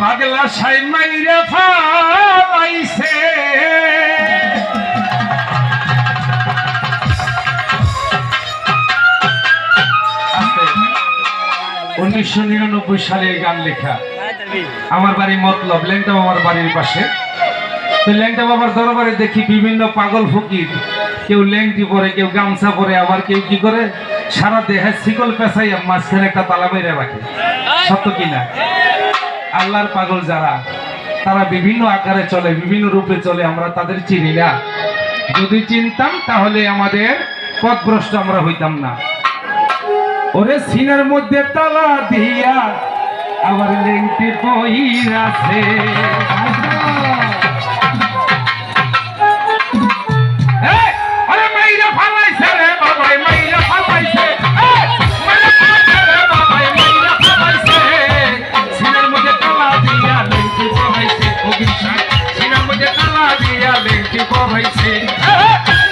পাগলা সাই মাইরে উনিশশো নিরানব্বই সালের গান লেখা। আমার বাড়ি মতলব, ল্যাংটা বাবার বাড়ির পাশে। তো ল্যাংটা বাবার দরবারে দেখি বিভিন্ন পাগল ফকির। কেউ ল্যাংটি পরে, কেউ গামছা পরে, আবার কেউ কি করে? সারা দেহে শিকল পেঁচাই মাঝখানে একটা তালা মেরে রাখে। সত্য কিনা? আল্লাহর পাগল যারা তারা বিভিন্ন আকারে চলে বিভিন্ন রূপে চলে আমরা তাদের চিনি না। যদি চিনতাম তাহলে আমাদের পথভ্রষ্ট আমরা হইতাম না। ওরে সিনার মধ্যে তালা দিয়া আবার লেংটি এই, সিনার মধ্যে তালা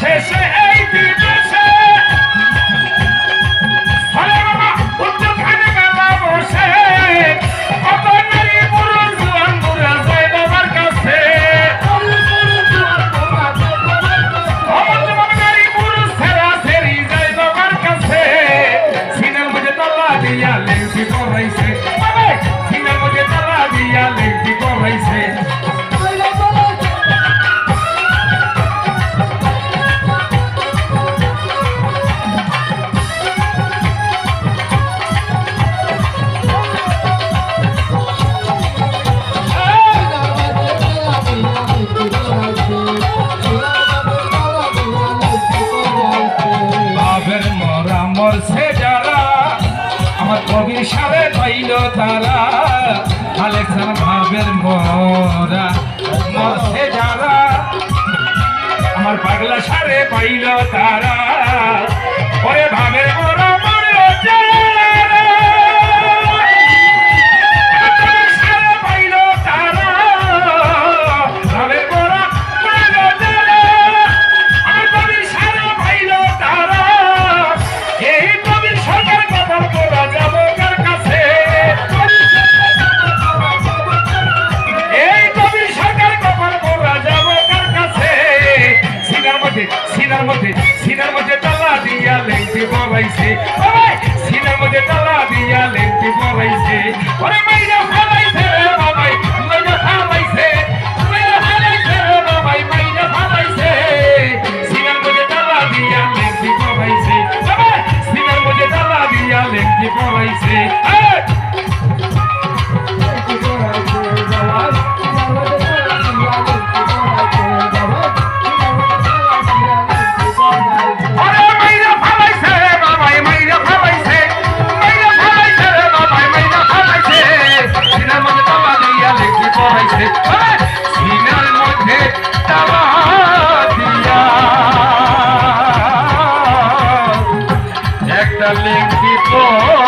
শেষে আমার কবির সারে পাইল তারা। আলেকজান ভাবের মরা মরছে যারা, আমার পাগলা সারে পাইল তারা। ওরে ভাবের মরা মরল যারা সিনার মধ্যে সিনার মধ্যে তালা দিয়া লেংটি বলাইছে সিনার মধ্যে তালা দিয়া লেংটি বলাইছে ওরে মাইরা লেংটি পরাইছে